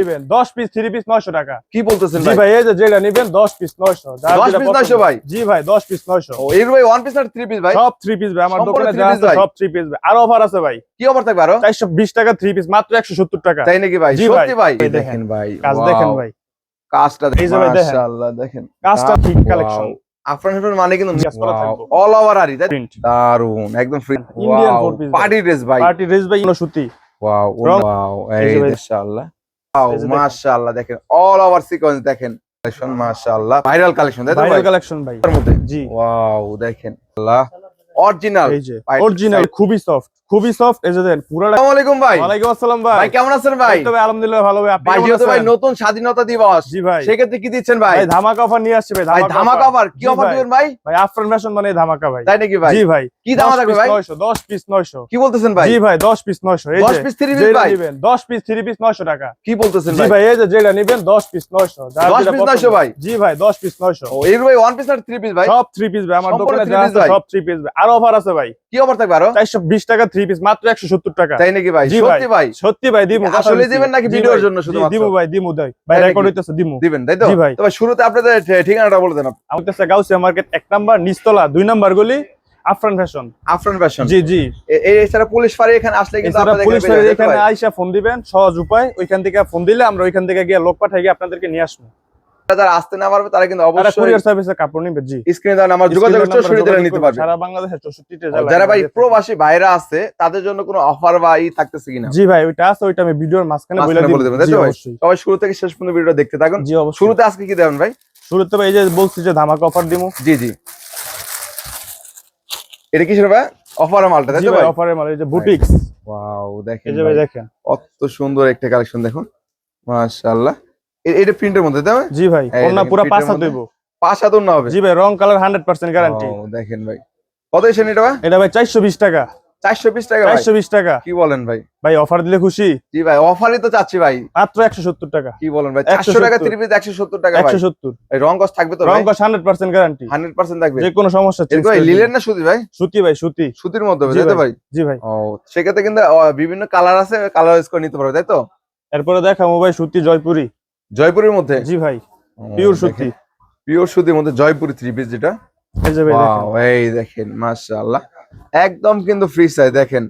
নিবেন। 10 piece 3 piece 900 টাকা। কি বলতেছেন জি ভাই? ভাই এই যে যেটা নিবেন 10 পিস 900 10 যেটা piece পছন্দ। 900 ভাই? জি ভাই 10 পিস 900 ও এর ভাই ওয়ান পিস আর থ্রি পিস ভাই? সব 3 পিস ভাই আমার দোকানে যা আছে সব 3 পিস ভাই। আর অফার আছে ভাই? কি অফার থাকবে আরও? 420 টাকা 3 পিস মাত্র 170 টাকা। তাই নাকি ভাই? ভাই। সত্যি ভাই? দেখেন। ভাই কাজ দেখেন ভাই। কাজটা দেখেন। মাশাআল্লাহ দেখেন। কাজটা ঠিক কালেকশন আফরান হেফের মানে কিন্তু। অল ওভার আরি দারুণ একদম free Indian four party dress ভাই। পার্টি ড্রেস ভাই সুতি। ওয়াও ওয়াও এই এই যে ভাই। মাশাআল্লাহ দেখেন। অল ওভার সিকোয়েন্স দেখেন। কালেকশন মাশাআল্লাহ। ভাইরাল কালেকশন তাই তো ভাইরাল কালেকশন ভাই। জি। ওয়াও দেখেন। আল্লাহ। অরিজিনাল এই যে অরিজিনাল খুবই সফট খুবই সফট এই যে দেন পুরোটা আসসালামু আলাইকুম ভাই। ওয়ালাইকুম আসসালাম ভাই। ভাই কেমন আছেন ভাই? এই তো ভাই আলহামদুলিল্লাহ ভালো ভাই আপনি ভাই ভাই নতুন স্বাধীনতা দিবস জি ভাই। সেক্ষেত্রে কি দিচ্ছেন ভাই? ভাই ধামাকা অফার নিয়ে আসছে ভাই ভাই ধামাকা অফার কি অফার দিবেন ভাই? ভাই আফরান ফ্যাশন মানে ধামাকা ভাই। তাই নাকি ভাই? জি ভাই। কি দাম থাকবে ভাই? 10 পিস 900 কি বলতেছেন ভাই? জি ভাই 10 পিস 900 এই 10 পিস 3 পিস ভাই? নিবেন 10 পিস 3 পিস 900 টাকা। কি বলতেছেন জি ভাই? ভাই এই যে যেটা নিবেন 10 পিস 900 10 যেটা piece পছন্দ। 900 ভাই? জি ভাই 10 পিস 900 ও এর ভাই ওয়ান পিস আর থ্রি পিস ভাই? সব 3 পিস ভাই আমার দোকানে যা ভাই? সব 3 পিস ভাই। আর অফার আছে ভাই। কি অফার থাকবে আরও? 420 টাকা 3 পিস মাত্র 170 টাকা। তাই নাকি ভাই? সত্যি ভাই? সত্যি ভাই দিমু আসলে দিবেন নাকি ভিডিওর জন্য শুধুমাত্র? দিমু ভাই দিমু দেই ভাই রেকর্ড? হইতেছে দিমু। দিবেন তাই তো? জি ভাই। তো ভাই শুরুতে আপনাদের ঠিকানাটা বলে দেন আপনি। আমাদের কাছে গাউসিয়া মার্কেট এক নাম্বার নিচতলা দুই নাম্বার গলি আফরান ফ্যাশন আফরান ফ্যাশন জি জি। এই এছাড়া পুলিশ ফাঁড়ি এখানে আসলে কিন্তু এছাড়া আপনাদের পুলিশ পেয়ে এখানে আইসা ফোন দিবেন সহজ উপায়। ওইখান থেকে ফোন দিলে আমরা ওইখান থেকে গিয়ে লোক পাঠাই গিয়ে আপনাদেরকে নিয়ে আসব। ভাই? যারা আসতে না পারবে তারা কিন্তু অবশ্যই কুরিয়ার সার্ভিসে কাপড় নিবে জি। স্ক্রিনে দেওয়া নাম্বার যোগাযোগ করে number সরিয়ে যোগাযোগ নিতে পারবে। সারা বাংলাদেশের চৌষট্টিটা জেলা যারা ভাই প্রবাসী ভাইরা আছে তাদের জন্য কোনো অফার বা ই থাকতেছে কিনা? জি ভাই ওইটা আছে ওইটা আমি ভিডিওর মাঝখানে বলে দিব। সবাই শুরু থেকে শেষ পর্যন্ত ভিডিও দেখতে থাকুন। জি অবশ্যই। শুরুতে আজকে কি দেবেন ভাই? শুরুতে ভাই এই যে বলছি যে ধামাকা অফার দিমু। জি জি। এটা কিসের ভাই? অফার মালটা তাই তো ভাই ভাই? মাল এই যে বুটিক্স ওয়াও দেখেন এই যে ভাই দেখেন। কত সুন্দর একটা কালেকশন দেখুন। মাশাআল্লাহ। এটা প্রিন্টের মধ্যে তাই জি ভাই ওনা পুরো পাঁচ হাত মধ্যে। পাঁচ হাতুর না হবে। জি ভাই রং কালার হান্ড্রেড পার্সেন্ট গ্যারান্টি ও, দেখেন ভাই। কত এসেন এটা ভাই? এটা ভাই চারশো বিশ টাকা। চারশো বিশ টাকা ভাই? চারশো বিশ টাকা। কি বলেন ভাই? ভাই অফার দিলে খুশি? জি ভাই অফারই তো চাচ্ছি ভাই। মাত্র একশো সত্তর টাকা। কি বলেন ভাই? 170 চারশো টাকা থ্রি পিস একশো সত্তর টাকা ভাই। একশো সত্তর। এই রং কস থাকবে তো রং কস hundred percent guarantee hundred percent থাকবে। যে কোনো সমস্যা change এরকম লিলেন না সুতি ভাই? সুতি ভাই সুতি। সুতির মধ্যে হবে তাই ভাই। ভাই? জি ভাই। ও সেক্ষেত্রে কিন্তু বিভিন্ন কালার আছে কালার ইউজ করে নিতে পারবে তাই তো? এরপরে দেখাবো ভাই সুতি জয়পুরি। জয়পুরের মধ্যে? জি ভাই পিওর সুতি। পিওর সুতির মধ্যে জয়পুরি থ্রি পিস যেটা? এই দেখেন। মাশাআল্লাহ। একদম কিন্তু ফ্রি সাইজ দেখেন।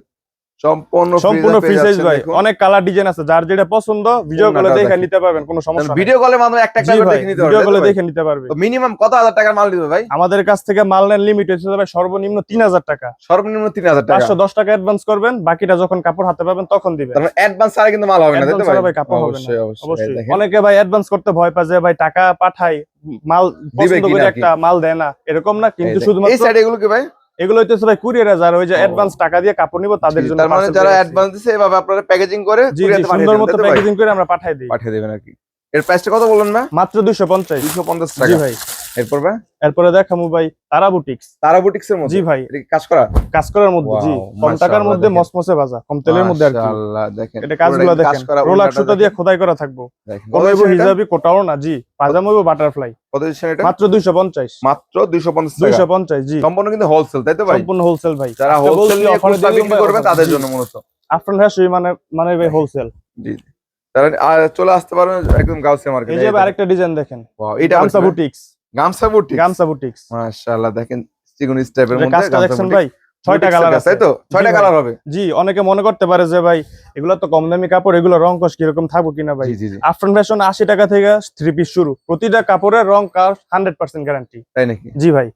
সম্পূর্ণ সম্পূর্ণ ফ্রি সাইজ ভাই। অনেক কালার ডিজাইন আছে যার যেটা পছন্দ ভিডিও কলে দেখে নিতে পারবেন কোনো সমস্যা ভিডিও কলের মাধ্যমে একটা একটা করে দেখে নিতে ভিডিও কলে দেখে নিতে পারবে মিনিমাম কত হাজার টাকার মাল দিবে ভাই? আমাদের কাছ থেকে মাল নেন লিমিট হচ্ছে ভাই সর্বনিম্ন তিন হাজার টাকা। সর্বনিম্ন তিন হাজার টাকা। পাঁচশো দশ টাকা অ্যাডভান্স করবেন বাকিটা যখন কাপড় হাতে পাবেন তখন দিবেন। মানে অ্যাডভান্স ছাড়া কিন্তু মাল হবে না তাই তো ভাই? কাপড় হবে না। অবশ্যই। অনেকে ভাই অ্যাডভান্স করতে ভয় পায় যে ভাই টাকা পাঠাই মাল পছন্দ করে একটা মাল দেয় না এরকম না কিন্তু দেখেন। এই শুধুমাত্র সাইড এগুলো কি ভাই? এগুলো হইতেছে ভাই কুরিয়ারে যারা ওই যে অ্যাডভান্স টাকা দিয়ে কাপড় নিব তাদের জন্য তার মানে যারা অ্যাডভান্স দিছে এভাবে আপনারা প্যাকেজিং করে কুরিয়ারে পাঠিয়ে সুন্দর দেবেন, মতো? প্যাকেজিং করে আমরা পাঠিয়ে দিই। পাঠিয়ে দেবেন আর কি। এর প্রাইসটা কত বলেন না মাত্র দুইশো পঞ্চাশ। দুইশো পঞ্চাশ জি টাকা ভাই। এরপর ভাই? এরপরে দেখামু ভাই তারা বুটিক্স তারা বুটিক্স এর মধ্যে? জি ভাই। কাজ করা? কাজ করার মধ্যে জি। কম টাকার মধ্যে। মসমসে ভাজা কম তেলের মধ্যে আর কি। দেখেন। এটা কাজগুলো দেখেন। রোলাক সুতা দিয়ে খোদাই করা থাকব। এটা? হিজাবি কোটাও না জি। পাজামা হবে বাটারফ্লাই কত দিচ্ছেন এটা? মাত্র দুইশো পঞ্চাশ। মাত্র দুইশো পঞ্চাশ টাকা? দুইশো পঞ্চাশ জি। সম্পূর্ণ কিন্তু হোলসেল তাই তো ভাই? সম্পূর্ণ হোলসেল ভাই। যারা হোলসেল নিয়ে খুচরা বিক্রি করবেন তাদের জন্য মূলত। আফরান হ্যাঁ মানে মানে ভাই হোলসেল জি চলে আসতে পারবেন একদম গাউসিয়া মার্কেট এই যে আরেকটা ডিজাইন দেখেন। এটা Gamsa boutiques Gamsa boutique boutique মাশাআল্লাহ দেখেন স্টেপের মধ্যে গামছা দেখছেন ভাই ছয়টা কালার আছে। তো? ছয়টা কালার হবে? জি অনেকে মনে করতে পারে যে ভাই এগুলো তো কম দামি কাপড় এগুলো রং কস কীরকম থাকব কিনা ভাই? আফরান ফ্যাশন আশি টাকা থেকে থ্রি পিস শুরু। প্রতিটা কাপড়ের রং কাস্ট হান্ড্রেড পার্সেন্ট গ্যারান্টি তাই নাকি? জি ভাই।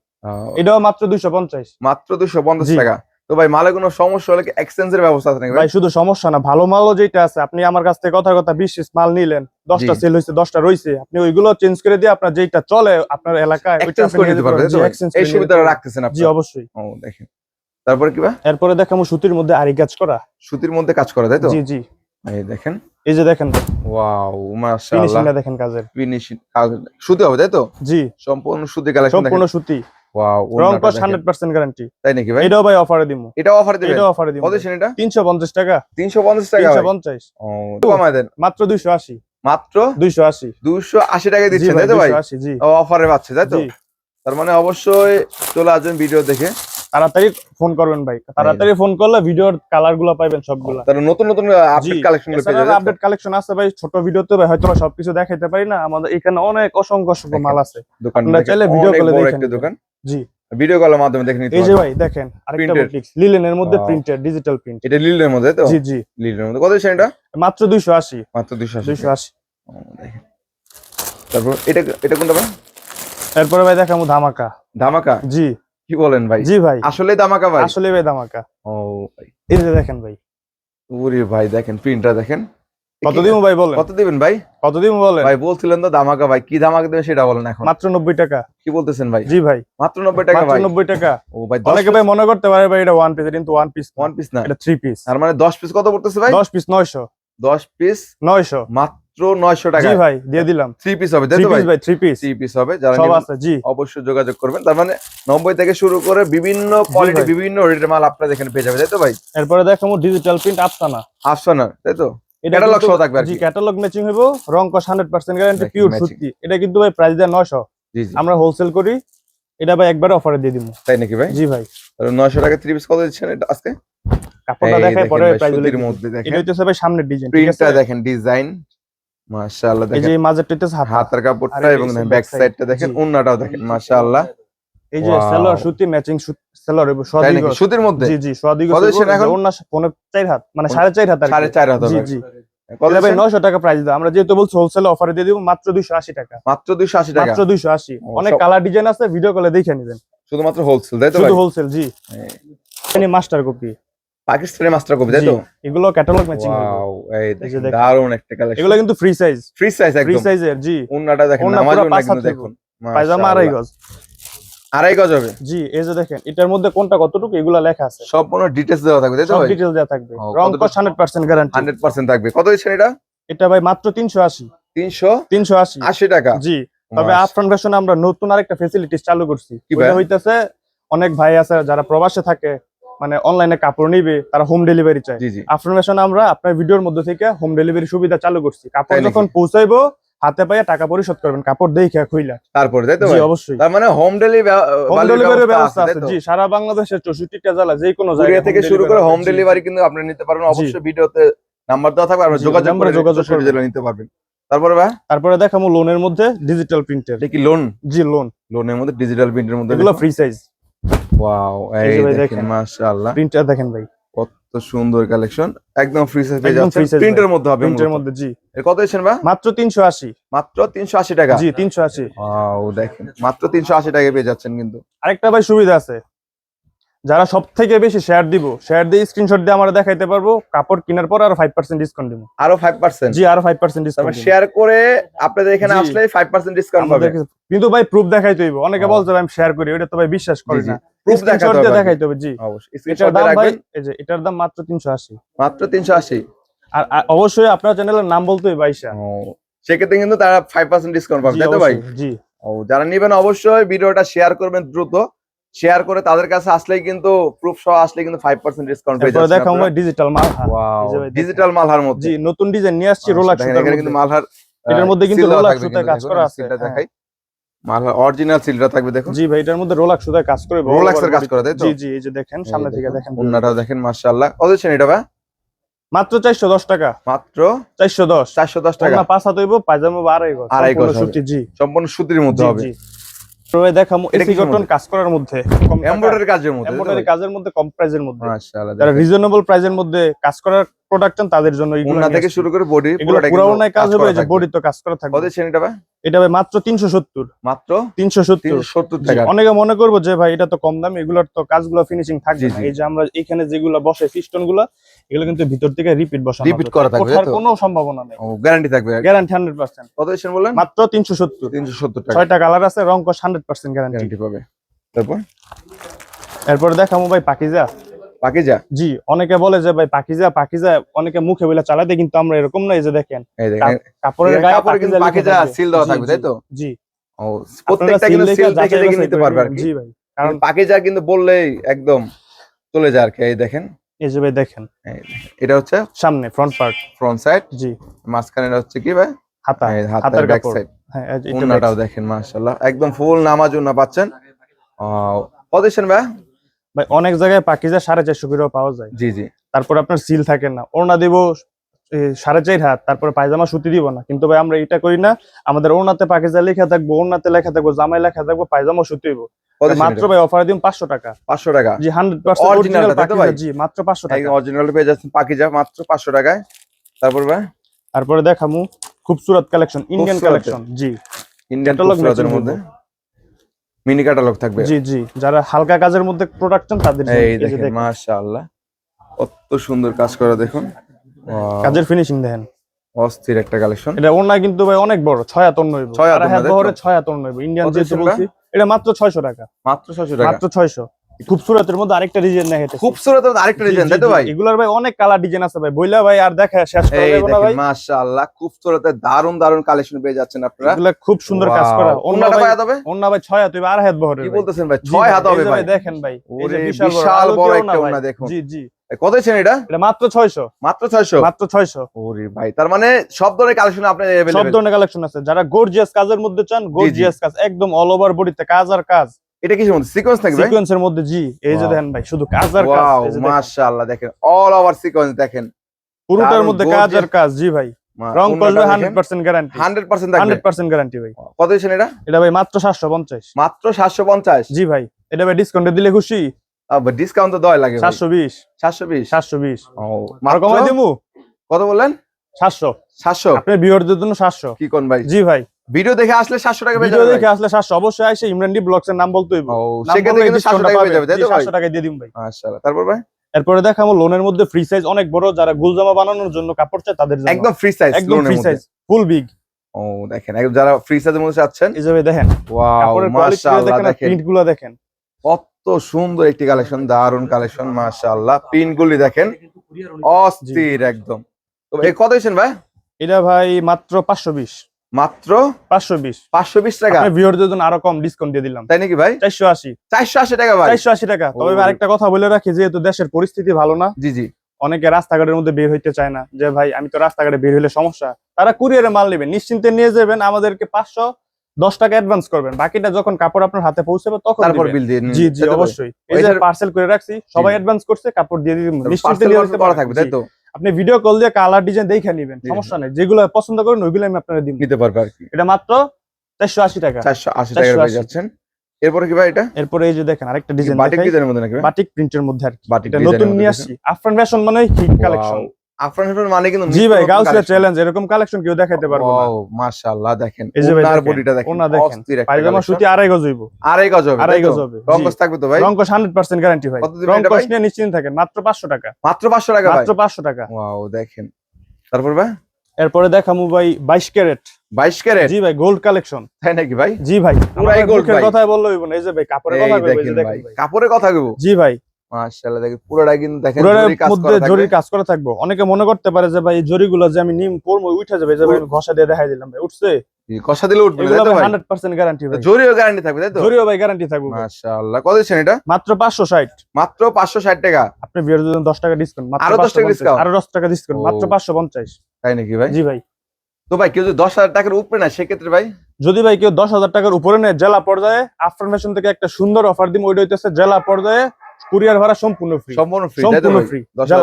এটাও মাত্র দুইশো পঞ্চাশ। মাত্র দুশো পঞ্চাশ। টাকা। তো ভাই মালে কোনো সমস্যা হলে এক্সচেঞ্জের ব্যবস্থা আছে নাকি ভাই? শুধু সমস্যা না ভালো মালও যেটা আছে আপনি আমার কাছ থেকে কথা কথা বিশ মাল নিলেন দশটা। সেল হয়েছে দশটা রয়েছে আপনি ওইগুলো চেঞ্জ করে দিয়ে আপনার যেটা চলে আপনার এলাকায় এক্সচেঞ্জ করে দিতে পারবে পারবেন। এই সুবিধাটা রাখতেছেন পারবেন। জি অবশ্যই। ও দেখেন। তারপরে কি ভাই এরপরে দেখাবো সুতির মধ্যে আরি কাজ করা। সুতির মধ্যে কাজ করা তাই তো? জি জি। এই দেখেন। এই যে দেখেন। ওয়াও মাশাআল্লাহ। ফিনিশিংটা দেখেন কাজের। ফিনিশিং সুতি হবে তাই তো? জি। সম্পূর্ণ সুতি কালেকশন সম্পূর্ণ সুতি। ওয়াও গ্যারান্টি তাই নাকি ভাই? এটাও ভাই অফারে দিমু। এটা অফার দিবেন? এটাও অফারে দিমু। কত দিচ্ছেন এটা তিনশো পঞ্চাশ টাকা ও কমায় দেন। মাত্র দুইশো আশি। মাত্র দিচ্ছেন তাই তো ভাই? জি। অফারে পাচ্ছে তাই তো? তার মানে অবশ্যই চলে আসবেন ভিডিও দেখে। তাড়াতাড়ি ফোন করবেন ভাই। তাড়াতাড়ি ফোন করলে ভিডিওর কালারগুলো পাইবেন সবগুলা। তাহলে নতুন নতুন আপডেট কালেকশন পেয়ে আপডেট কালেকশন আছে ভাই ছোট ভিডিওতে ভাই হয়তো সবকিছু দেখাইতে পারি না। আমাদের এখানে অনেক অসংখ্য অসংখ্য মাল আছে। দোকান আপনারা চাইলে একটা দোকান। জি। ভিডিও কলের মাধ্যমে দেখে নিতে এই যে ভাই দেখেন আরেকটা। বুটিক্স লিলেনের মধ্যে Wow. প্রিন্টেড ডিজিটাল প্রিন্ট এটা লিলের মধ্যে তো? জি জি। লিলের মধ্যে। কত এটা? মাত্র দুইশো আশি। মাত্র দুইশো আশি। দুইশো আশি। ও, দেখেন। তারপর এটা এটা কোনটা ভাই? এরপরে ভাই দেখাবো ধামাকা। ধামাকা? জি। কি বলেন ভাই? জি ভাই। আসলে ধামাকা ভাই? আসলে ভাই ধামাকা। ও ভাই। এই যে দেখেন ভাই। ওরে ভাই দেখেন প্রিন্টটা দেখেন। কত দিব ভাই বলেন? কত দিবেন ভাই? কত দিব বলেন? ভাই বলছিলেন তো ধামাকা ভাই। কি ধামাকা দেবেন সেটা বলেন এখন। মাত্র টাকা। কি বলতেছেন ভাই? জি ভাই। মাত্র নব্বই টাকা ভাই। নব্বই টাকা। ও ভাই অনেকে ভাই মনে করতে পারে ভাই এটা ওয়ান পিস কিন্তু ওয়ান পিস ওয়ান পিস না। এটা থ্রি পিস মানে দশ পিস কত পড়তেছে ভাই? দশ পিস নয়শো। দশ পিস নয়শো। মাত্র নয়শো টাকা। জি ভাই দিয়ে দিলাম। থ্রি পিস হবে তাই তো ভাই? ভাই থ্রি পিস থ্রি পিস হবে যারা সব আছে জি। অবশ্যই যোগাযোগ করবেন। তার মানে নব্বই থেকে শুরু করে বিভিন্ন কোয়ালিটি বিভিন্ন রেটের মাল আপনারা এখানে পেয়ে যাবেন তাই তো ভাই? এরপরে দেখাবো ডিজিটাল প্রিন্ট আফসানা। আফসানার তাই তো? এটা কিন্তু- সহ থাকবে আর জি কি। ক্যাটালগ ম্যাচিং হইব রং কস হান্ড্রেড পার্সেন্ট গ্যারান্টি পিওর। সত্যি এটা কিন্তু ভাই প্রাইস দেয় নয়শো। জি জি। আমরা হোলসেল করি এটা ভাই একবারে অফারে দিয়ে দিব তাই নাকি ভাই? জি ভাই। নয়শো টাকা থ্রি পিস কত দিচ্ছেন এটা আজকে? কাপড়টা দেখাই পরে প্রাইস সুতির মধ্যে এটা দেখেন হইতেছে ভাই সামনের ডিজাইন প্রিন্টটা দেখেন ডিজাইন মাশাআল্লাহ এই দেখেন যে এই মাঝেরটা হইতেছে হাত। হাতের কাপড়টা এবং যে ব্যাক। সাইডটা দেখেন জি। ওন্নাটাও দেখেন মাশাআল্লাহ। এই যে. সেলর সুতি ম্যাচিং সেলর সোয়াদি সুতির মধ্যে? জি জি সোয়াদি কত দিচ্ছেন এখন? অন্য পনেরো চার হাত মানে সাড়ে চার হাত আর কি। সাড়ে চার হাত জি জি। কত এটা ভাই দিচ্ছেন? নয়শো টাকা প্রাইস দাও। আমরা যেহেতু বলছি হোলসেল অফারে দিয়ে দিব মাত্র দুইশো আশি টাকা। মাত্র দুইশো আশি টাকা? মাত্র দুইশো আশি। ও, অনেক কালার ডিজাইন আছে ভিডিও কলে দেখে নিবেন। শুধুমাত্র হোলসেল তাই তো শুধু হোলসেল জি। Master copy Pakistani master copy তাই তো? এগুলো ক্যাটালগ ম্যাচিং ওয়াও এই দেখেন দেখেন। দারুণ একটা কালেকশন এগুলো কিন্তু free size free size free সাইজের জি। ওন্নাটা দেখেন নামাজ ওন্না কিন্তু দেখুন। পায়জামা আড়াই। গজ। আড়াই গজ হবে? জি এই যে দেখেন এটার মধ্যে কোনটা কতটুকু এগুলা লেখা আছে? সম্পূর্ণ ডিটেইলস দেওয়া থাকবে তাই তো সব ডিটেল দেওয়া থাকবে। রং কতটুকু? কস hundred percent guarantee hundred percent থাকবে। কত এটা? এটা ভাই মাত্র তিনশো আশি। তিনশো তিনশো আশি। আশি টাকা। জি তবে মাশ- আফরান আমরা নতুন আরেকটা ফেসিলিটিস চালু করছি। ভাই? হইতেছে অনেক ভাই আছে যারা প্রবাসে থাকে মানে অনলাইনে কাপড় নিবে তারা হোম ডেলিভারি চায়। জি আমরা আপনার ভিডিওর মধ্যে থেকে হোম ডেলিভারি সুবিধা চালু করছি। কাপড় যখন পৌঁছাইবো হাতে পাইয়া টাকা পরিশোধ করবেন কাপড় দেখে খুইলা। তারপরে তাই তো জি অবশ্যই। তার মানে হোম ডেলিভারি হোম ডেলিভারি ব্যবস্থা আছে জি সারা বাংলাদেশের চৌষট্টিটা জেলা যে কোনো জায়গা থেকে শুরু করে হোম ডেলিভারি কিন্তু আপনি নিতে পারবেন। অবশ্যই ভিডিওতে নাম্বার দেওয়া থাকবে আপনি যোগাযোগ করে যোগাযোগ করবেন। নিতে পারবেন। তারপরে ভাই? তারপরে দেখাবো লোনের মধ্যে ডিজিটাল প্রিন্টার কি লোন জি লোন লোনের মধ্যে ডিজিটাল প্রিন্টের মধ্যে এগুলো ফ্রি সাইজ ওয়াও এই দেখেন। মাশাআল্লাহ। প্রিন্টার দেখেন ভাই। কত সুন্দর কালেকশন একদম ফ্রি সাইজ পেয়ে যাচ্ছে প্রিন্টের মধ্যে হবে প্রিন্টের মধ্যে জি। এর কত দিচ্ছেন ভাই? মাত্র তিনশো আশি। মাত্র 380 টাকা? জি তিনশো আশি। ওয়াও দেখেন। মাত্র 380 টাকায় পেয়ে যাচ্ছেন কিন্তু। আরেকটা ভাই সুবিধা আছে। যারা সব থেকে বেশি শেয়ার দিব শেয়ার দিয়ে স্ক্রিনশট দিয়ে আমরা দেখাইতে পারব কাপড় কেনার পর আর ফাইভ পার্সেন্ট ডিসকাউন্ট দিব। আরও 5% জি আর ফাইভ পার্সেন্ট ডিসকাউন্ট শেয়ার করে আপনাদের এখানে আসলে 5% ডিসকাউন্ট পাবে কিন্তু ভাই প্রুফ দেখাইতে হইব। অনেকে। বলছে ভাই আমি শেয়ার করি। ওটা তো ভাই বিশ্বাস করি। না। প্রুফ দেখাতে হবে। দেখাইতে হবে জি। অবশ্যই। এটার দাম ভাই এই যে এটার দাম মাত্র তিনশো আশি। মাত্র 380 আর অবশ্যই আপনার চ্যানেলের নাম বলতে হবে বাইশা সেক্ষেত্রে কিন্তু তারা 5% ডিসকাউন্ট পাবে তাই তো ভাই? জি। ও যারা নেবেন অবশ্যই ভিডিওটা শেয়ার করবেন দ্রুত। শেয়ার করে তাদের কাছে আসলেই কিন্তু প্রুফ সহ আসলে কিন্তু 5% ডিসকাউন্ট পেয়ে এরপরে যাচ্ছেন দেখাবো ডিজিটাল মাল ওয়াও ডিজিটাল মালহার মধ্যে। জি নতুন ডিজাইন নিয়ে আসছি আচ্ছা, রোলাক দেখেন, এখানে কিন্তু মধ্যে। মালহার এটার মধ্যে কিন্তু দেওয়া সুতায় কাজ করা আছে, হ্যাঁ। দেখাই। মালহার অরিজিনাল সিলটা থাকবে দেখুন। জি ভাই এটার মধ্যে রোলাক সুতায় কাজ করে বড় রোলাক্স বড় এর কাজ করা তাই তো? জি জি এই যে দেখেন সামনে থেকে দেখেন ওন্নাটাও দেখেন মাশাআল্লাহ। কত দিচ্ছেন এটা ভাই? মাত্র চারশো দশ টাকা। মাত্র চারশো দশ। 410 টাকা। টাকা পাঁচ হাত হইব পায়জামা বা আড়াই গজ। আড়াই গজ সুতি জি। সম্পূর্ণ সুতির মধ্যে হবে। জি। তো দেখামু এসি কটন কাজ করার মধ্যে এমব্রয়ডারি কাজের মধ্যে এমব্রয়ডারি কাজের মধ্যে কম প্রাইজের মধ্যে। মাশাআল্লাহ যারা রিজনেবল প্রাইজের মধ্যে কাজ করার প্রোডাকশন তাদের জন্য এগুলো থেকে শুরু করে বডি পুরাও কাজ হবে যে বডি তো কাজ করা থাকবে। দিচ্ছেন এটা ভাই? এটা ভাই মাত্র তিনশো সত্তর। মাত্র? তিনশো সত্তর। 370 টাকা। অনেকে মনে করব যে ভাই এটা তো কম দাম এগুলোর তো কাজগুলো ফিনিশিং থাকবে না। এই যে আমরা এখানে যেগুলো বসে পিস্টনগুলো এগুলো কিন্তু ভিতর থেকে রিপিট বসানো হতো। করা থাকবে, ওঠার? কোনো সম্ভাবনা নেই। ও গ্যারান্টি থাকবে। গ্যারান্টি হান্ড্রেড পার্সেন্ট কত দিচ্ছেন বললেন? মাত্র তিনশো সত্তর। 370 টাকা। ছয়টা কালার আছে রং কস হান্ড্রেড পার্সেন্ট গ্যারান্টি গ্যারান্টি পাবে। তারপর? এরপরে দেখাবো ভাই পাকিজা। পাকিজা? জি অনেকে বলে যে ভাই পাকিজা পাকিজা। অনেকে মুখে বলে চালাতে কিন্তু আমরা এরকম না এই যে দেখেন কাপড়ের গায়ে পাকিজা পাকিজা seal দেওয়া থাকবে, তাই তো? জি। ও প্রত্যেকটা কিন্তু সিল দেখে দেখে নিতে পারবে আর জি ভাই কারণ পাকিজা কিন্তু বললেই একদম চলে যায় আর কি এই দেখেন। এই যে ভাই দেখেন। এটা হচ্ছে সামনে ফ্রন্ট পার্ট ফ্রন্ট সাইড জি। মাঝখানে হচ্ছে কি ভাই? হাতা হাতার ব্যাক সাইড হ্যাঁ এটা দেখেন মাশাআল্লাহ। একদম ফুল নামাজ উন্না পাচ্ছেন। কত ভাই? ভাই অনেক জায়গায় পাকিজা সাড়ে চারশো কিলো পাওয়া যায়। জি জি। তারপর আপনার সিল থাকে না। ওড়না দিব সাড়ে চার হাত তারপরে পায়জামা সুতি দিব না। কিন্তু ভাই আমরা এটা করি না। আমাদের ওড়নাতে পাকিজা লেখা থাকব ওড়নাতে লেখা থাকব জামাই লেখা থাকব পায়জামা সুতি দিব। মাত্র ভাই অফার দিন পাঁচশো টাকা। পাঁচশো টাকা? জি হান্ড্রেড পার্সেন্ট ভাই? জি মাত্র পাঁচশো টাকা। অরিজিনাল পেয়ে যাচ্ছেন পাকিজা মাত্র পাঁচশো টাকায়। তারপর ভাই? তারপরে দেখামু খুবসুরত কালেকশন ইন্ডিয়ান কালেকশন জি। ইন্ডিয়ান মধ্যে। মিনি ক্যাটালগ থাকবে। জি জি। যারা হালকা কাজের মধ্যে প্রোডাকশন তাদের জন্য। এই দেখেন মাশাআল্লাহ। কত সুন্দর কাজ করা দেখুন। কাজের ফিনিশিং দেখেন। অস্থির একটা কালেকশন এটা ওনা কিন্তু ভাই অনেক বড় ছয় হাত নইব। ছয় হাত বহরে ছয় হাত নইব ইন্ডিয়ান যে যেহেতু বলছি। এটা মাত্র ছয়শো টাকা। মাত্র 600 টাকা। মাত্র ছয়শো। খুবসুরতের মধ্যে আরেকটা ডিজাইন দেখা যাচ্ছে খুবসুরত আরেকটা ডিজাইন তাই তো ভাই? এগুলার ভাই অনেক কালার ডিজাইন আছে ভাই। বইলা ভাই আর দেখা শেষ করা যাবে না ভাই। মাশাআল্লাহ খুবসুরতের দারুণ দারুণ কালেকশন পেয়ে যাচ্ছেন আপনারা। এগুলা খুব সুন্দর কাজ করা। অন্য ভাই যাবে? অন্য ভাই ছয় হাত হইবে আর হাত বহরের কি। বলতেছেন ভাই? জি ছয় ভাই, হাত হবে ভাই দেখেন ভাই। ওরে, বিশাল বড় একটা ভাই। দেখুন। জি জি। কত ছেন এটা? এটা মাত্র ছয়শো। মাত্র ছয়শো? মাত্র ছয়শো। ওরে ভাই তার মানে সব ধরনের কালেকশন আপনার সব ধরনের কালেকশন আছে। যারা গর্জিয়াস কাজের মধ্যে চান গর্জিয়াস কাজ একদম অল ওভার বডিতে কাজ আর কাজ। এটা কিসের মধ্যে? সিকোয়েন্স থাকবে সিকোয়েন্সের মধ্যে জি। এই যে দেখেন ভাই শুধু কাজ আর কাজ। মাশাআল্লাহ দেখেন অল ওভার সিকোয়েন্স দেখেন। পুরোটার মধ্যে কাজ আর কাজ জি ভাই। রং করবে হান্ড্রেড পার্সেন্ট গ্যারান্টি 100% থাকবে। হান্ড্রেড পার্সেন্ট গ্যারান্টি ভাই। কত এটা? এটা ভাই মাত্র সাতশো পঞ্চাশ। মাত্র 750 জি ভাই এটা ভাই ডিসকাউন্টে দিলে খুশি। ডিসকাউন্ট তো দেওয়া লাগে সাতশো বিশ। 720 সাতশো বিশ। ও আর মাত্র কমাই দিমু? কত বললেন? সাতশো। 700 আপনার বিয়ারদের জন্য সাতশো। কি কোন ভাই? জি ভাই। ভিডিও দেখে আসলে 700 টাকা ভিডিও দেখে আসলে সাতশো অবশ্যই আসে ইমরান ডি ব্লগস এর নাম বলতে হইব ও নাম কিন্তু 700 টাকা পেয়ে যাবে তাই তো 700 টাকায় দিয়ে দিম ভাই। মাশাআল্লাহ। তারপর ভাই? এরপরে দেখাবো লোনের মধ্যে ফ্রি সাইজ অনেক বড় যারা গুলজামা বানানোর জন্য কাপড় চায় তাদের জন্য। একদম ফ্রি সাইজ একদম ফ্রি সাইজ ফুল বিগ ও দেখেন একদম যারা ফ্রি সাইজের মধ্যে চাচ্ছেন এই যে দেখেন ওয়াও মাশাআল্লাহ দেখেন দেখেন। প্রিন্টগুলো দেখেন। কত সুন্দর একটি কালেকশন দারুণ কালেকশন মাশাআল্লাহ। পিন গুলি দেখেন অস্থির একদম। তো এই কত দিচ্ছেন ভাই? এটা ভাই মাত্র পাঁচশো বিশ। মাত্র পাঁচশো বিশ। পাঁচশো বিশ টাকা? ভিউয়ারদের জন্য আরও কম ডিসকাউন্ট দিয়ে দিলাম। তাই নাকি ভাই? চারশো আশি। চারশো আশি টাকা ভাই। চারশো আশি টাকা। তবে আরেকটা কথা বলে রাখি যেহেতু দেশের পরিস্থিতি ভালো না জি জি। অনেকে রাস্তাঘাটের মধ্যে বের হইতে চায় না যে ভাই আমি তো রাস্তাঘাটে বের হইলে সমস্যা। তারা কুরিয়ারে মাল নেবেন নিশ্চিন্তে নিয়ে যাবেন আমাদেরকে পাঁচশো দশ টাকা অ্যাডভান্স করবেন। বাকিটা যখন কাপড় আপনার হাতে পৌঁছাবে তখন তারপর বিল দিয়ে জি জি? অবশ্যই। এই যে পার্সেল করে রাখছি সবাই অ্যাডভান্স করছে কাপড় দিয়ে দিবেন নিশ্চিন্তে নিয়ে। থাকবে তাই তো? আপনি ভিডিও কল দিয়ে কালার ডিজাইন দেখে নেবেন সমস্যা নেই। যেগুলো পছন্দ করেন ওইগুলো আমি আপনারা দিব নিতে পারব আর কি। এটা মাত্র চারশো আশি টাকা। চারশো আশি টাকা 480 পেয়ে যাচ্ছেন। এরপরে কি ভাই এটা? এরপরে এই যে দেখেন আরেকটা ডিজাইন বাটিক ডিজাইনের মধ্যে নাকি? বাটিক প্রিন্টের মধ্যে আর কি। বাটিক এটা নতুন নিয়ে আসছি। আফরান ফ্যাশন মানে হিট কালেকশন আফরান মানে কিন্তু জি ভাই গাউসিয়া চ্যালেঞ্জ এরকম কালেকশন কেউ দেখাইতে পারব না। Wow, মাশাআল্লাহ দেখেন এই যে ভাই ওনার বডিটা দেখেন ওনা দেখেন। পায়জামা সুতি আড়াই গজ হইব। আড়াই গজ হবে? গজ হবে, থাকবে তো ভাই? গ্যারান্টি ভাই? নিয়ে নিশ্চিন্ত থাকেন মাত্র পাঁচশো টাকা। মাত্র পাঁচশো টাকা মাত্র পাঁচশো টাকা। ওয়াও দেখেন। তারপর ভাই? এরপরে দেখামু ভাই বাইশ ক্যারেট। বাইশ ক্যারেট? জি ভাই গোল্ড কালেকশন তাই নাকি ভাই? জি ভাই পুরাই ভাই। কথাই বলল হইব না এই যে ভাই কাপড়ের কথা কইবো, এই যে দেখেন দেখেন ভাই ভাই। কাপড়ের কথা কইবো? জি ভাই। মাশাআল্লাহ দেখেন পুরোটা কিন্তু দেখেন কাজ মধ্যে জরির কাজ করা থাকব। অনেকে মনে করতে পারে যে ভাই এই জরিগুলো যে আমি নিম উঠে যাবে ঘষা দিয়ে দেখাই দিলাম ভাই উঠছে? কষা দিলে উঠবে তাই তো ভাই ভাই? হান্ড্রেড পার্সেন্ট গ্যারান্টি ভাই। জরিও গ্যারান্টি থাকবে তাই তো? জরিও ভাই গ্যারান্টি থাকব। ভাই। মাশাআল্লাহ কত দিচ্ছেন এটা? মাত্র পাঁচশো ষাট। মাত্র পাঁচশো ষাট টাকা। আপনি বিয়ের জন্য দশ টাকা ডিসকাউন্ট মাত্র আরও 10 টাকা 550 আরও দশ টাকা ডিসকাউন্ট মাত্র পাঁচশো পঞ্চাশ। তাই নাকি ভাই? জি ভাই। তো ভাই কেউ যদি দশ হাজার টাকার উপরে না সেক্ষেত্রে ভাই? যদি ভাই কেউ দশ হাজার টাকার উপরে নেয় জেলা পর্যায়ে আফরমেশন থেকে একটা সুন্দর অফার দিম ওইটা হইতেছে জেলা পর্যায়ে কুরিয়ার ভাড়া সম্পূর্ণ ফ্রি সম্পূর্ণ ফ্রি সম্পূর্ণ ফ্রি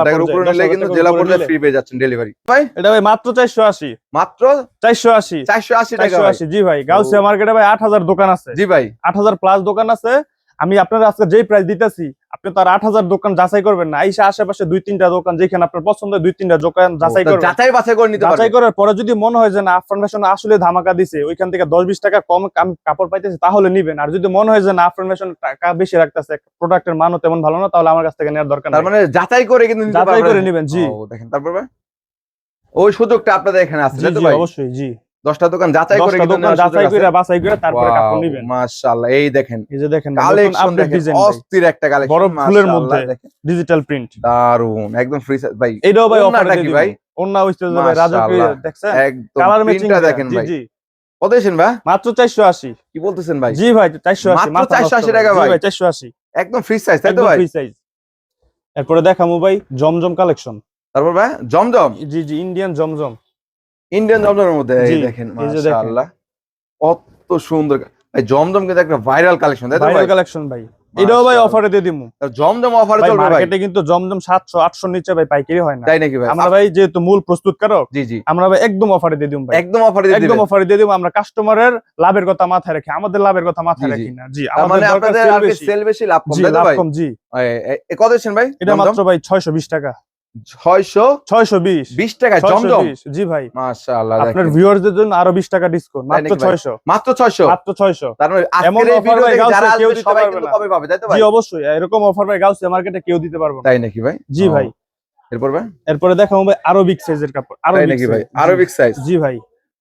টাকার উপরে নিলে কিন্তু জেলা পর্যায়ে ফ্রি পেয়ে যাচ্ছেন ডেলিভারি ভাই? এটা ভাই মাত্র চারশো আশি। মাত্র? চারশো আশি। চারশো আশি টাকা চারশো ভাই। আশি জি ভাই। গাউসিয়া মার্কেটে ভাই আট হাজার দোকান আছে। জি ভাই। আট হাজার প্লাস দোকান আছে। আমি আপনার আজকে যেই প্রাইস দিতেছি আপনি তো আর আট হাজার দোকান যাচাই করবেন না। আইসা আশেপাশে দুই তিনটা দোকান যেখানে আপনার পছন্দ দুই তিনটা দোকান যাচাই করবেন। যাচাই বাছাই করে নিতে যাচাই করার পরে যদি মনে হয় যে না আফরান ফ্যাশন আসলে ধামাকা দিছে ওইখান থেকে দশ বিশ টাকা কম কাপড় পাইতেছি তাহলে নিবেন। আর যদি মনে হয় যে না আফরান ফ্যাশন টাকা বেশি রাখতেছে প্রোডাক্টের মানও তেমন ভালো না তাহলে আমার কাছ থেকে নেওয়ার দরকার তার মানে যাচাই করে কিন্তু যাচাই করে নিবেন জি। দেখেন তারপর ভাই? ওই সুযোগটা আপনাদের এখানে আছে অবশ্যই জি। দশটা দোকান যাচাই করে দশটা কিন্তু দোকান নেওয়ার সুযোগ যাচাই করে বাছাই করে তারপরে কাপড় নিবেন। মাশাআল্লাহ এই দেখেন। এই যে দেখেন কালেকশন দেখেন অস্থির একটা কালেকশন বড় ফুলের মধ্যে। ডিজিটাল প্রিন্ট দারুণ একদম ফ্রি ভাই ভাই অফার ভাই? হইছে ভাই রাজকীয় দেখছেন? একদম কালার দেখেন ভাই। জি। কত ভাই? মাত্র 480 কি বলতেছেন ভাই? জি ভাই 480 মাত্র 480 টাকা ভাই। ভাই 480 একদম ফ্রি সাইজ তাই তো ভাই? ফ্রি সাইজ এরপরে দেখামু ভাই জমজম কালেকশন তারপর ভাই জমজম? জি জি ইন্ডিয়ান জমজম। ইন্ডিয়ান জমজমের মধ্যে এই দেখেন। মাশাআল্লাহ। কত সুন্দর ভাই জমজম কিন্তু একটা ভাইরাল কালেকশন তাই তো ভাইরাল কালেকশন ভাই। এটাও ভাই অফারে দিয়ে দিমু। জমজম অফারে চলবে ভাই? মার্কেটে কিন্তু জমজম সাতশো আটশো নিচে ভাই পাইকারি হয় না। তাই নাকি ভাই? আমরা ভাই যেহেতু মূল প্রস্তুতকারক জি জি। আমরা ভাই একদম অফারে দিয়ে দিমু ভাই। একদম অফারে দিয়ে একদম অফারে দিয়ে দিবো আমরা কাস্টমারের লাভের কথা মাথায় রাখি আমাদের লাভের কথা মাথায়। রাখি না। জি মানে আমাদের আপনাদের আর বেশি। সেল বেশি লাভ কম ভাই? কত দিচ্ছেন ভাই? এটা মাত্র ভাই ছয়শো বিশ টাকা। ছয়শো ছয়শো বিশ। বিশ টাকা জমজম। জি ভাই। মাশাআল্লাহ আপনার ভিউয়ারদের জন্য আরও বিশ টাকা ডিসকাউন্ট মাত্র ছয়শো। মাত্র ছয়শো? মাত্র ছয়শো। তার মানে। কমে পাবে তাই তো ভাই? অবশ্যই। এরকম অফার ভাই মার্কেটে কেউ দিতে পারবে তাই নাকি ভাই? জি ভাই। এরপর ভাই? এরপরে দেখাবো ভাই আরও বিগ সাইজের কাপড়। আরও নাকি ভাই? size, আরও বিগ সাইজ জি ভাই।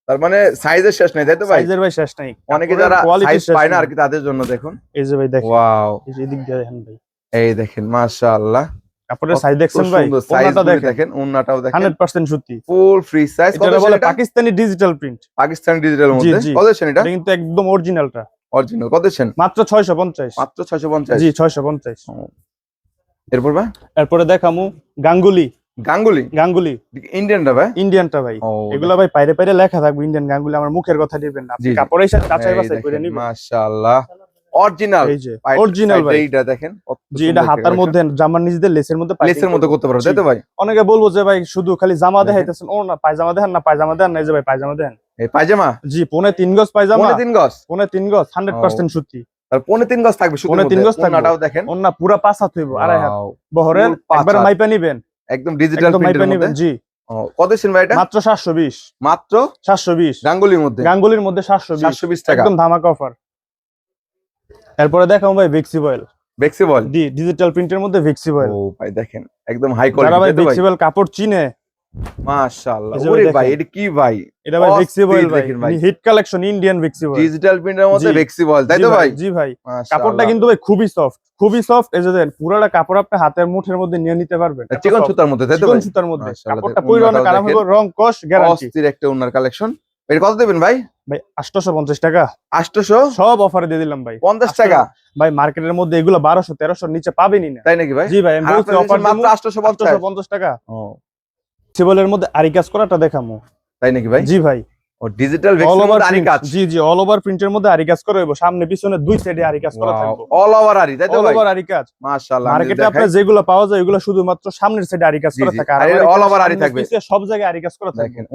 তার মানে সাইজের শেষ নেই তাই তো ভাই? সাইজের ভাই শেষ নাই। অনেকে যারা সাইজ পায় না আর কি তাদের জন্য দেখুন। এই যে ভাই দেখেন। ওয়াও এই দিয়ে দেখেন ভাই। এই দেখেন মাশাআল্লাহ। কাপড়ের সাইজ দেখছেন ভাই? ওনাটা দেখেন। দেখেন দেখেন। হান্ড্রেড পার্সেন্ট সত্যি ফুল ফ্রি সাইজ কত বলে Pakistani digital print Pakistan digital মধ্যে। কত এটা? কিন্তু একদম অরিজিনালটা অরিজিনাল কত মাত্র ছয়শো পঞ্চাশ। মাত্র ছয়শো পঞ্চাশ। জি ছয়শো পঞ্চাশ। এরপর ভাই? এরপরে দেখামু গাঙ্গুলি। গাঙ্গুলি? গাঙ্গুলি। ইন্ডিয়ানটা ভাই? ইন্ডিয়ানটা ভাই। এগুলা ভাই বাইরে বাইরে লেখা থাকবে ইন্ডিয়ান গাঙ্গুলি। আমার মুখের কথা দিবেন না। আপনি। কাপড়ের সাথে বাছাই করে নিবেন। মাশাআল্লাহ। অরিজিনাল এই যে অরিজিনাল ভাই। এইটা দেখেন জি এটা হাতার মধ্যে জামার নিজেদের লেসের মধ্যে লেসের মধ্যে করতে পারো তাই তো ভাই? অনেকে বলব যে ভাই শুধু খালি জামা দেখেন। দেখাইতেছেন ও না পায়জামা দেন না পায়জামা দেন না এই যে ভাই পায়জামা দেন। এই পায়জামা? জি পৌনে তিন গজ পায়জামা। পৌনে তিন গজ? পৌনে তিন গজ হান্ড্রেড পার্সেন্ট সত্যি আর পৌনে তিন গজ থাকবে পৌনে তিন গজ থাকবে। দেখেন। অন্য পুরা পাঁচ হাত হইব আড়াই হাত। বহরের একবার মাইপা নিবেন। একদম ডিজিটাল মাইপা প্রিন্টের নিবেন মধ্যে জি। ও, কত দিচ্ছেন ভাই এটা? মাত্র সাতশো বিশ। মাত্র? গাঙ্গুলির মধ্যে। গাঙ্গুলির মধ্যে সাতশো বিশ। সাতশো বিশ টাকা। একদম ধামাকা অফার এরপরে দেখাবো ভাই ভেক্সিবয়েল বেক্সিবল ডি ডিজিটাল প্রিন্টের মধ্যে ভেক্সিবয়েল ও ভাই দেখেন একদম হাই যারা ভাই কোয়ালিটি ভাই? ভেক্সিবয়েল কাপড় চিনে মাশাআল্লাহ। ওরে ভাই এটা কি ভাই? এটা ভাই অস্থির ভেক্সিবয়েল ভাই। হিট কালেকশন ইন্ডিয়ান ভেক্সিবয়েল ডিজিটাল প্রিন্টের মধ্যে জি। বেক্সিবল তাই তো ভাই জি ভাই। কাপড়টা কিন্তু ভাই খুবই সফট খুবই সফট এই যে দেখেন পুরোটা কাপড় আপনি হাতের মুঠের মধ্যে নিয়ে নিতে পারবেন। চিকন সুতার মধ্যে তাই তো চিকন সুতার মধ্যে। কাপড়টা পরিমাণে হবে রং কস গ্যারান্টি অস্থির একটা ওনার কালেকশন এটা কত দেবেন ভাই? ভাই 850 টাকা। 800 সব অফারে দিয়ে দিলাম ভাই। 50 টাকা? ভাই মার্কেটের মধ্যে এগুলো বারোশো তেরোশো নিচে পাবেনই না। তাই নাকি ভাই? জি ভাই মাত্র 850 850 টাকা। ও। সিবলের মধ্যে আরি কাজ করাটা দেখামো। তাই নাকি ভাই? জি ভাই। ও ডিজিটাল অল ওভার আরি কাজ জি জি অল ওভার প্রিন্টের মধ্যে আরি কাজ করা হইব। সামনে পিছনে দুই সাইডে আরি কাজ করা থাকবে। অল ওভার আরি তাই তো অল ওভার আরি কাজ মাশাআল্লাহ মার্কেটে আপনার যেগুলো পাওয়া যায় এগুলো শুধুমাত্র সামনের সাইডে আরি কাজ জি, করা থাকে। আর থাকবে। সব জায়গায় আরি কাজ করা থাকবে। দেখেন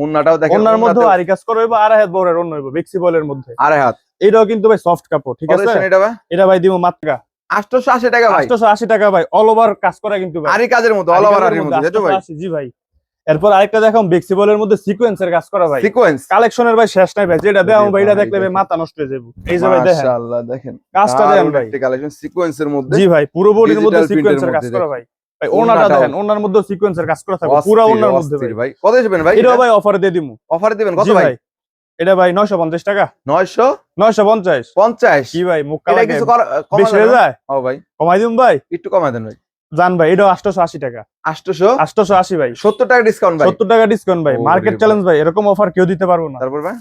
মধ্যে আরি কাজ করা হইব আড়াই হাত বড়ের অন্য হইব বেক্সিবলের মধ্যে। আড়াই হাত। এটাও কিন্তু ভাই সফট কাপড় ঠিক আছে? এটা ভাই? এটা ভাই দিব মাত্র 880 টাকা ভাই। 880 টাকা ভাই অল ওভার কাজ করা কিন্তু ভাই। আরি কাজের মধ্যে অল ওভার আরির মধ্যে তাই তো ভাই? জি ভাই। এরপর আরেকটা দেখাম বেক্সিবলের মধ্যে সিকোয়েন্সের কাজ করা ভাই। সিকোয়েন্স কালেকশনের ভাই শেষ নাই ভাই যেটা দেওয়া ভাই এটা দেখলে ভাই মাথা নষ্ট হয়ে যাবে। এই যে ভাই দেখেন। মাশাআল্লাহ দেখেন। কাজটা দেন ভাই। কালেকশন সিকোয়েন্সের মধ্যে। জি ভাই পুরো বডির মধ্যে এর সিকোয়েন্সের কাজ করা ভাই। ভাই ওনাটা দেখেন ওনার মধ্যে সিকোয়েন্সের কাজ করা থাকবে পুরো ওনার মধ্যে ভাই। ভাই। কত দিবেন ভাই এটাও ভাই অফারে দিয়ে দিমু। অফারে দিবেন? কত ভাই? ভাই এটা ভাই 950 টাকা। 900 950 950 কি ভাই মুখ এটা কালা কিছু হয়ে যায়? ও ভাই। কমাই দিম ভাই? একটু কমায় দেন ভাই। জান ভাই এটাও 880 টাকা। 800 880 ভাই। 70 টাকা ডিসকাউন্ট ভাই। 70 টাকা ডিসকাউন্ট ভাই। মার্কেট চ্যালেঞ্জ ভাই এরকম অফার কেউ দিতে পারব না। তারপর ভাই?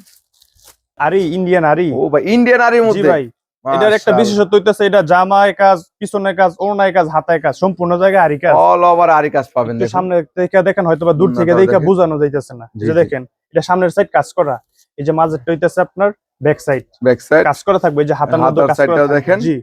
আরি ইন্ডিয়ান আরি। ও ভাই ইন্ডিয়ান আরির জি ভাই। এটার একটা বিশেষত্ব হইতেছে এটা জামায় কাজ পিছনের কাজ ওড়নায় কাজ হাতায় কাজ সম্পূর্ণ জায়গায় আরি কাজ। অল ওভার আরি কাজ পাবেন সামনে থেকে দেখেন হয়তো দূর থেকে দেখে। বোঝানো যাইতেছে না। যে দেখেন এটা সামনের সাইড কাজ করা। এই যে মাঝেরটা হইতেছে আপনার ব্যাক সাইড ব্যাক সাইড কাজ করা থাকবে এই যে হাতের মধ্যে কাজ করা সাইডটাও দেখেন। জি।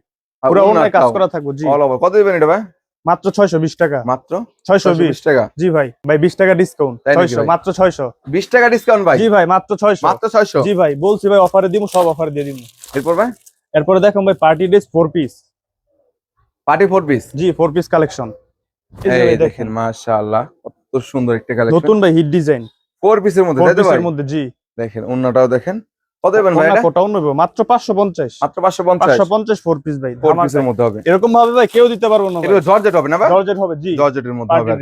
পুরো ওড়নায় কাজ করা থাকবে জি। অল ওভার কত দিবেন এটা ভাই? মাত্র 620 টাকা। মাত্র 620 620 টাকা। জি ভাই ভাই 20 টাকা ডিসকাউন্ট তাই নাকি 600 ভাই? মাত্র 600 20 টাকা ডিসকাউন্ট ভাই? জি ভাই মাত্র 600 মাত্র 600 জি ভাই বলছি ভাই অফারে দিমু সব অফারে দিয়ে দিমু। এরপর ভাই? এরপরে দেখুন ভাই party dress four piece party four piece জি ফোর পিস কালেকশন এই দেখেন মাশাআল্লাহ কত সুন্দর একটা কালেকশন নতুন ভাই হিট ডিজাইন ফোর পিসের মধ্যে ফোর পিসের মধ্যে জি। দেখেন অন্যটাও দেখেন। কত দেবেন ভাই কোনা এটা? কোটাও নেব। মাত্র 550 মাত্র 550 550 ফোর পিস ভাই। ফোর পিসের মধ্যে হবে। এরকম ভাবে ভাই কেউ দিতে পারব না জর্জেট হবে না ভাই? জর্জেট হবে জি। জর্জেটের মধ্যে হবে।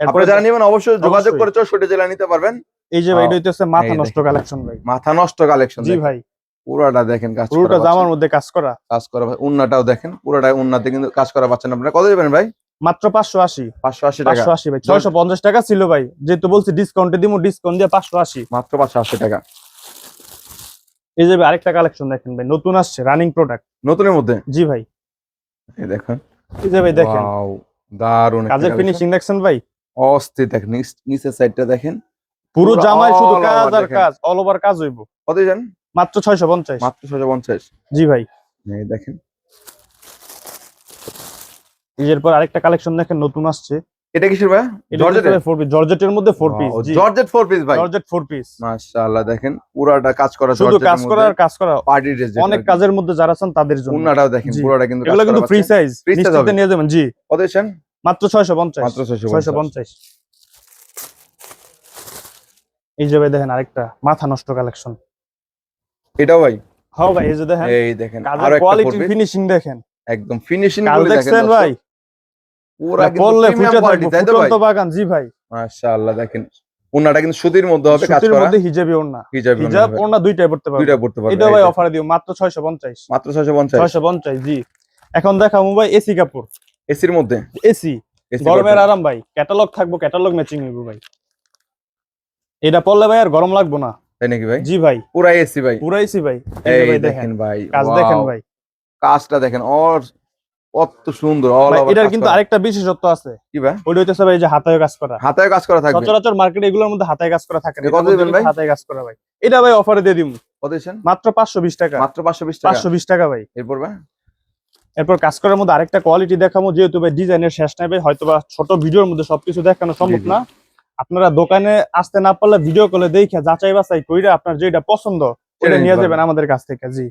আপনারা যারা নেবেন অবশ্যই যোগাযোগ করে চৌষট্টি জেলা নিতে পারবেন। এই যে ভাই এটা হইতেছে মাথা নষ্ট কালেকশন ভাই। মাথা নষ্ট কালেকশন জি ভাই। পুরোটা দেখেন কাজ পুরোটা জামার মধ্যে কাজ করা। কাজ করা ভাই উন্নাটাও দেখেন। পুরোটাই উন্নাতে কিন্তু কাজ করা পাচ্ছেন আপনারা কত দেবেন ভাই? মাত্র 580 পাঁচশো আশি টাকা। 580 ভাই। 650 টাকা ছিল ভাই। যেহেতু বলছি ডিসকাউন্টে দিমু ডিসকাউন্ট দিয়ে 580 মাত্র পাঁচশো আশি টাকা। এই যে আরেকটা কালেকশন দেখেন ভাই নতুন আসছে রানিং প্রোডাক্ট নতুনের মধ্যে? জি ভাই। এই দেখেন। এই যে ভাই দেখেন। Wow, দারুণ কাজের ফিনিশিং দেখছেন ভাই? অস্থির দেখেন নিচের সাইডটা দেখেন। পুরো পুরো জামায় শুধু কাজ আর কাজ অল ওভার কাজ হইব। কত জান মাত্র 650 মাত্র ছশো পঞ্চাশ। জি ভাই। এই দেখেন। এরপর আরেকটা কালেকশন দেখেন নতুন আসছে। এটা কিসের ভাই? জর্জেটের ফোর পিস জর্জেটের মধ্যে four piece georgette four piece ভাই। জর্জেট ফোর পিস মাশাআল্লাহ দেখেন পুরাটা কাজ করা শুধু কাজ করা আর কাজ করা পার্টি ড্রেস অনেক কাজের মধ্যে যারা আছেন তাদের জন্য। দেখেন। পুরোটা কিন্তু এগুলো কিন্তু ফ্রি সাইজ। নিয়ে যাবেন জি। কত মাত্র ছয়শো পঞ্চাশ। মাত্র ছয়শো ছয়শো পঞ্চাশ। এই যে ভাই দেখেন আরেকটা মাথা নষ্ট কালেকশন এটাও ভাই? হ্যাঁ ভাই এই যে দেখেন এই দেখেন আরও কোয়ালিটি ফিনিশিং দেখেন। একদম ফিনিশিং কাজগুলো দেখেন ভাই? পুরা কিন্তু ফুটে থাকবে তাই তো ভাই? ফুটন্ত বাগান জি ভাই। মাশাআল্লাহ দেখেন উন্নাটা কিন্তু সুতির মধ্যে হবে কাজ করা। মধ্যে হিজাবি ওড়না। হিজাব হিজাব ওড়না দুইটাই পড়তে পারবে। পড়তে পারবে এটা ভাই অফারে দিও মাত্র ছয়শো পঞ্চাশ। মাত্র 650 ছয়শো পঞ্চাশ জি। এখন দেখাবো ভাই এসি কাপড়। এসির মধ্যে? এসি। গরমের আরাম ভাই। ক্যাটালগ থাকব ক্যাটালগ ম্যাচিং হইব ভাই। এটা পড়লে ভাই আর গরম লাগবো না। তাই নাকি ভাই? জি ভাই। পুরা এসি ভাই। পুরা এসি ভাই। এই দেখেন ভাই কাজ দেখেন ভাই। কাজটা দেখেন ওর কত সুন্দর এটার কিন্তু আরেকটা বিশেষত্ব আছে। কি ভাই? ওইটা হইতেছে ভাই যে হাতায় কাজ করা। হাতে কাজ করা থাকবে? সচরাচর মার্কেটে এগুলোর মধ্যে হাতায় কাজ করা থাকে কত দিবেন ভাই? হাতায় কাজ করা ভাই। এটা ভাই অফারে দিয়ে দিব কত দিচ্ছেন? মাত্র পাঁচশো বিশ টাকা। মাত্র 520 টাকা। পাঁচশো বিশ টাকা ভাই। এরপর ভাই? এরপর কাজ করার মধ্যে আরেকটা কোয়ালিটি দেখাবো যেহেতু ভাই ডিজাইনের শেষ নেবে হয়তো বা ছোট ভিডিওর মধ্যে সবকিছু দেখানো সম্ভব না। আপনারা দোকানে আসতে না পারলে ভিডিও কলে দেখে যাচাই বাছাই কইরা আপনার যেটা পছন্দ সেটা নিয়ে যাবেন আমাদের কাছ থেকে জি।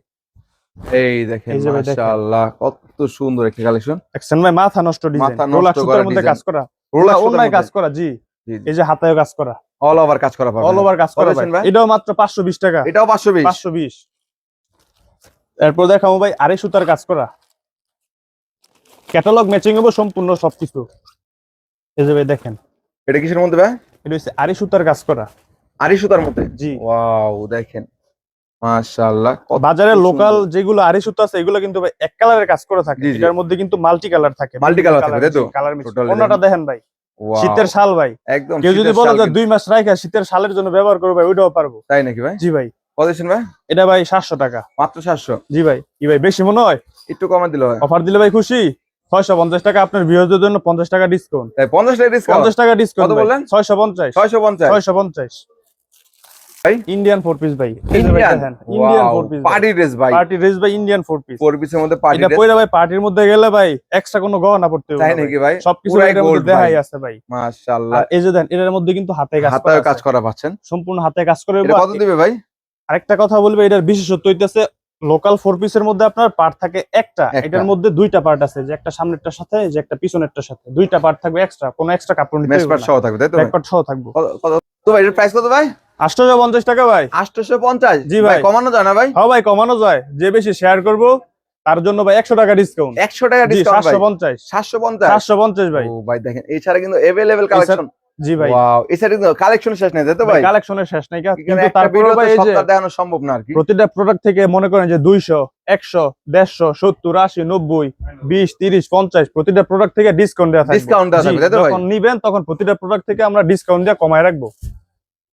এই দেখেন। মাশাআল্লাহ কত সুন্দর একটা কালেকশন দেখছেন ভাই মাথা নষ্ট ডিজাইন রোলার সুতার মধ্যে কাজ করা। রোলার অন্যায় কাজ করা জি। এই যে হাতায় কাজ করা। অল ওভার কাজ করা পাবেন। অল ওভার কাজ করা ভাই? এটাও মাত্র পাঁচশো বিশ টাকা। এটাও 520 পাঁচশো বিশ। এরপর দেখাবো ভাই আড়াই সুতার কাজ করা। ক্যাটালগ ম্যাচিং হব সম্পূর্ণ সবকিছু। এই যে ভাই দেখেন। এটা কিসের মধ্যে ভাই? এটা হচ্ছে আড়াই সুতার কাজ করা। আড়ি সুতার মধ্যে? জি। ওয়াও দেখেন। মাশাআল্লাহ বাজারে লোকাল যেগুলো আড়াই সুতা আছে এগুলো কিন্তু ভাই এক কালারের কাজ করে থাকে। জি, জি। এটার মধ্যে কিন্তু মাল্টি কালার থাকে। Multi colour থাকে, তাই তো? কালার অন্যটা দেখেন ভাই। শীতের শাল ভাই। একদম কেউ যদি বলে যে দুই মাস রাখা শীতের শালের জন্য ব্যবহার করব ভাই ওইটাও পারব। তাই নাকি ভাই? জি ভাই। কত ভাই? এটা ভাই সাতশো টাকা। মাত্র 700 জি ভাই। কি ভাই বেশি মনে হয়? একটু কমে দিলে হয়। অফার দিলে ভাই খুশি? ছয়শো পঞ্চাশ টাকা আপনার ভিউজের জন্য পঞ্চাশ টাকা ডিসকাউন্ট তাই 50 টাকা ডিসকাউন্ট পঞ্চাশ টাকা ডিসকাউন্ট কত বললেন? ছয়শো পঞ্চাশ। 650 ছয়শো পঞ্চাশ। ভাই? ইন্ডিয়ান ফোর পিস ভাই। Indian Indian four piece party dress ভাই। পার্টি ড্রেস ভাই। ইন্ডিয়ান ফোর পিস ফোর পিসের মধ্যে পার্টি ড্রেস পয়লা ভাই পার্টির মধ্যে গেলে ভাই এক্সট্রা কোনো গহনা পড়তে হবে তাই নাকি ভাই? সবকিছু পুরাই মধ্যে দেখাই আছে ভাই। মাশাআল্লাহ। আর এই যে দেন এটার মধ্যে কিন্তু হাতে কাজ করা কাজ করা পাচ্ছেন। সম্পূর্ণ হাতে কাজ করে এটা কত দিবে ভাই? আরেকটা কথা বলবে এটার বিশেষত্ব হইতেছে লোকাল ফোর পিসের মধ্যে আপনার পার্ট থাকে একটা। এটার মধ্যে দুইটা পার্ট আছে যে একটা সামনেরটার সাথে যে একটা পিছনেরটার সাথে। দুইটা পার্ট থাকবে এক্সট্রা কোনো এক্সট্রা কাপড় নিতে মেসপার সহ থাকবে তাই তো সহ থাকব। কত- ভাই এর প্রাইস কত ভাই? আটশোশো পঞ্চাশ টাকা ভাই। আটশোশো পঞ্চাশ? জি ভাই। কমানো যায় না ভাই? হ্যাঁ ভাই কমানো যায়। যে বেশি শেয়ার করব তার জন্য ভাই একশো টাকা ডিসকাউন্ট একশো টাকা ডিসকাউন্ট সাতশো পঞ্চাশ। সাতশো পঞ্চাশ? সাতশো পঞ্চাশ ভাই। ও ভাই দেখেন এছাড়া কিন্তু এভেলেবেল কালেকশন জি ভাই। ওয়াও এছাড়া কিন্তু কালেকশন শেষ নাই তো ভাই কালেকশনের শেষ নাই কিন্তু তারপরে ভাই এই যে দেখানো সম্ভব না আর কি। প্রতিটা প্রোডাক্ট থেকে মনে করেন যে 200 100 150 70 80 90 20 30 50 প্রতিটা প্রোডাক্ট থেকে ডিসকাউন্ট দেওয়া থাকবে। ডিসকাউন্ট দেওয়া থাকবে তাই তো ভাই? যখন নেবেন তখন প্রতিটা প্রোডাক্ট থেকে আমরা ডিসকাউন্ট দিয়ে কমায় রাখব।